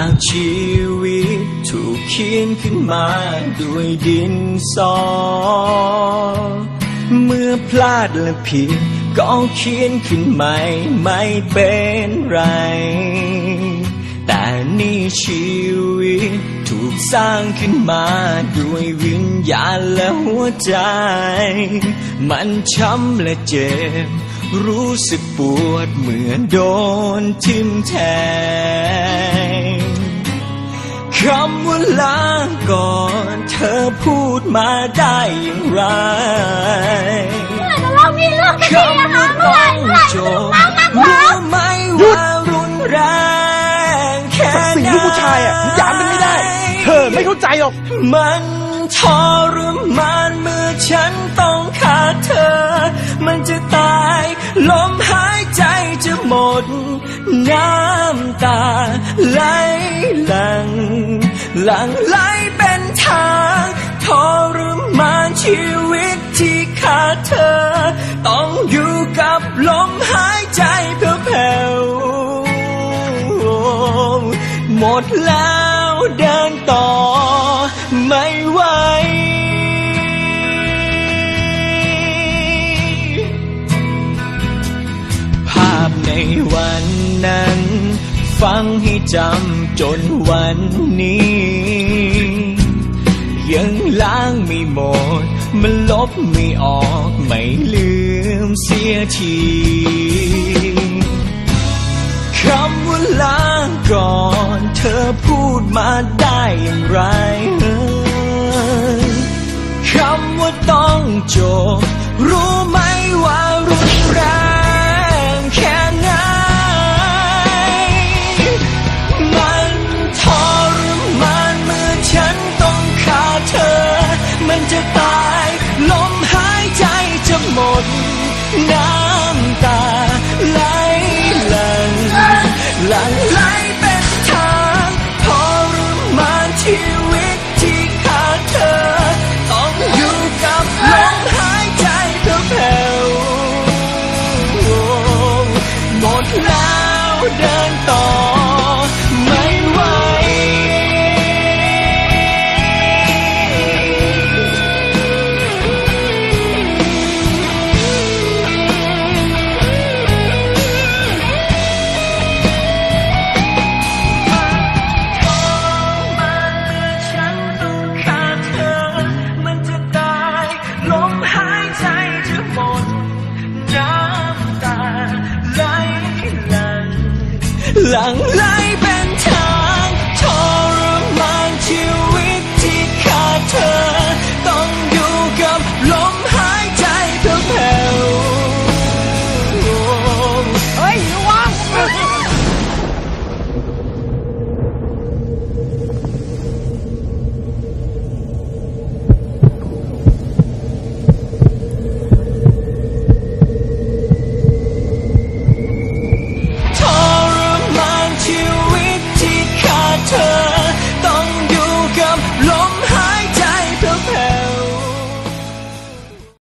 ากชีวิตถูกเขียนขึ้นมาด้วยดินสอ เมื่อพลาดและผิดก็เขียนขึ้นใหม่ไม่เป็นไร แต่นี่ชีวิตถูกสร้างขึ้นมาด้วยวิญญาณและหัวใจ มันช้ำและเจ็บรู้สึกปวดเหมือนโดนทิ่มแทง มาได้อย่างไรเรามีเรื่องกันดีคำนะว่าคะต้เมื่อองไหร่จเมื่อไหร่บรู้ไหมว่ารุนแรงแค่ศักดิ์ศรีลูกผู้ชายอะหยามกันไม่ได้ เธอไม่เข้าใจหรอก มันทรมานเมื่อฉันต้องขาดเธอ มันจะตายลมหายใจจะหมด น้ำตาไหลหลังหลังไหล ลมหายใจแผ่วหมดแล้วเดินต่อไม่ไหวภาพในวันนั้น ฟังให้จำจนวันนี้ ยังล้างไม่หมด มันลบไม่ออกไม่ลืม เสียทีคำว่าลาก่อนเธอพูดมาได้อย่างไร เดินต่อ น้ำ